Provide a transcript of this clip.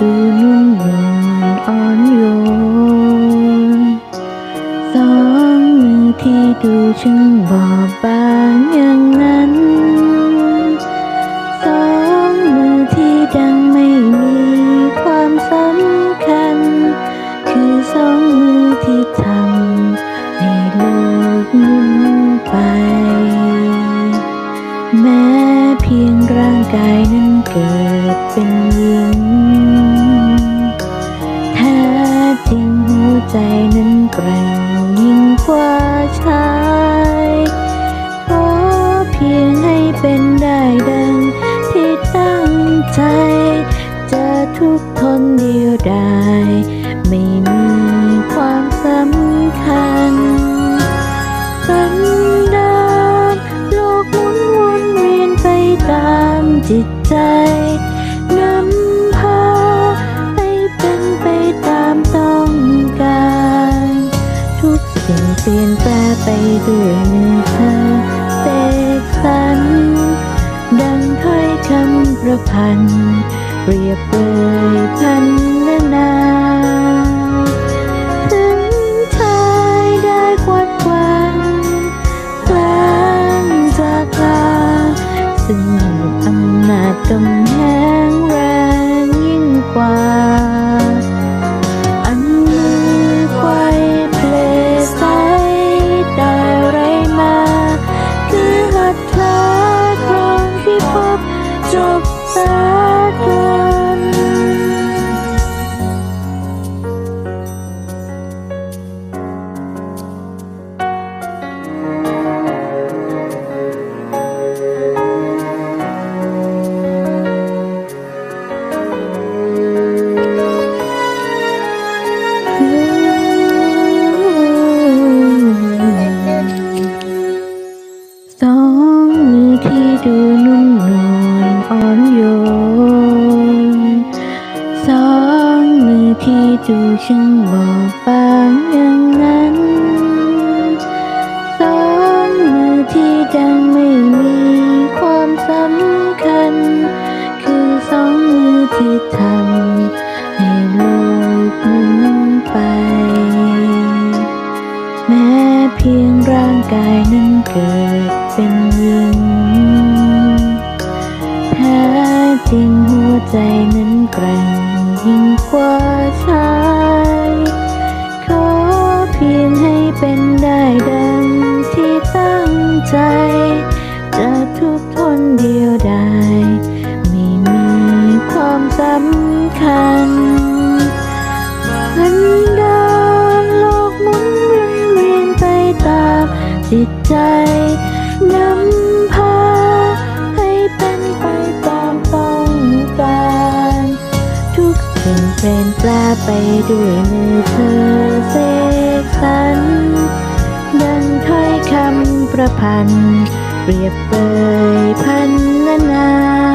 ดูนุ่มนวลอ่อนโยน สองมือที่ดูช่างบอบบางอย่างนั้น สองมือที่ดังไม่มีความสำคัญ คือสองมือที่ทำให้โลกมุนไป แม้เพียงร่างกายนั้นเกิดเป็นหญิง จริงหัวใจนั้นแกร่งยิ่งกว่าชายขอเพียงให้เป็นได้ดังที่ตั้งใจ จะทุกข์ทนเดียวดายไม่มีความสำคัญสันดานโลกหมุนวนเวียนไปตามจิตใจ เปลี่ยนแปลไปด้วยมือเธอเสกสรรดังถ้อยคำประพันธ์เปรียบเปยพันนานาถึงชายได้ควัดกวางกลางจากกลางซึ่งอำนาจกำแหงแรงยิ่งกว่า จบสากลสองมือที่ดู อที่ดูช่างบอบบางอย่างนั้นสองมือที่ดังไม่มีความสำคัญ คือสองมือที่ทำให้โลกหมุนไป แม้เพียงร่างกายนั้นเกิดเป็นหญิงแท้จริงหัวใจนั้นแกร่ง ยิ่งกว่าชายขอเพียงให้เป็นได้ดังที่ตั้งใจ จะทุกข์ทนเดียวดายไม่มีความสำคัญสันดานโลกหมุนเวียนไปตามจิตใจ เปลี่ยนแปลไปด้วยมือเธอเสกสรรดังถ้อยคำประพันธ์เปรียบเปยพันนา